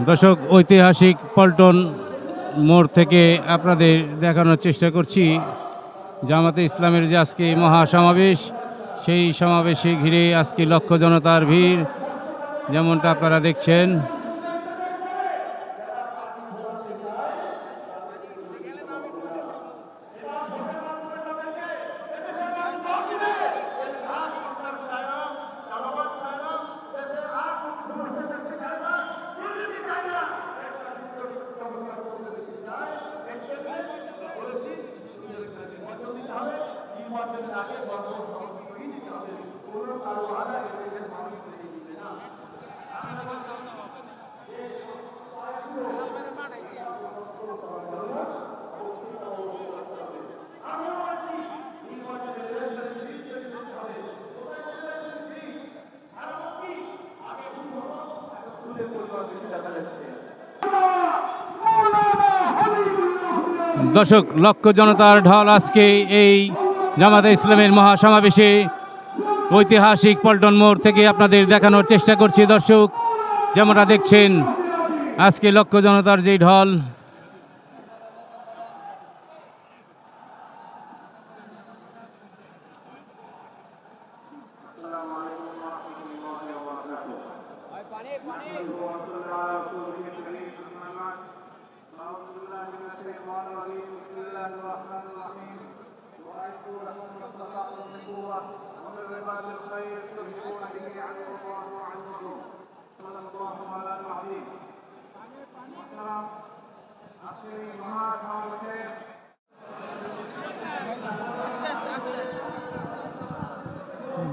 দর্শক, ঐতিহাসিক পল্টন মোড় থেকে আপনাদের দেখানোর চেষ্টা করছি। জামাতে ইসলামের যে আজকে মহাসমাবেশ, সেই সমাবেশে ঘিরে আজকে লক্ষ জনতার ভিড়। যেমনটা আপনারা দেখছেন দর্শক লক্ষ জনতার ঢল আজকে এই জামাতে ইসলামের মহাসমাবেশে ঐতিহাসিক পল্টন মোড় থেকে আপনাদের দেখানোর চেষ্টা করছি। দর্শক, যেমনটা দেখছেন, আজকে লক্ষ জনতার যে ঢল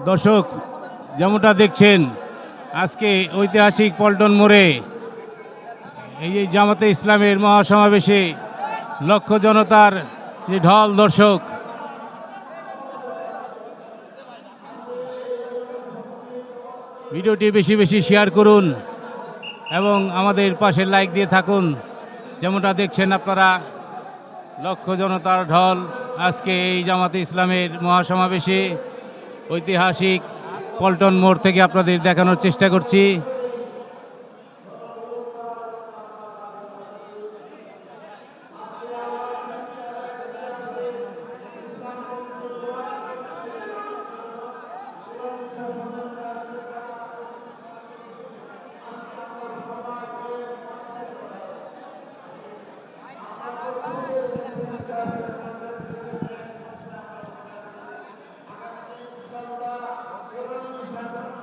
দর্শক, যেমনটা দেখছেন, আজকে ঐতিহাসিক পল্টন মোড়ে এই যে জামাতে ইসলামের মহাসমাবেশে লক্ষ জনতার যে ঢল দর্শক ভিডিওটি বেশি বেশি শেয়ার করুন এবং আমাদের পাশে লাইক দিয়ে থাকুন। যেমনটা দেখছেন আপনারা, লক্ষ জনতার ঢল আজকে এই জামাতে ইসলামের মহাসমাবেশে ঐতিহাসিক পল্টন মোড় থেকে আপনাদের দেখানোর চেষ্টা করছি।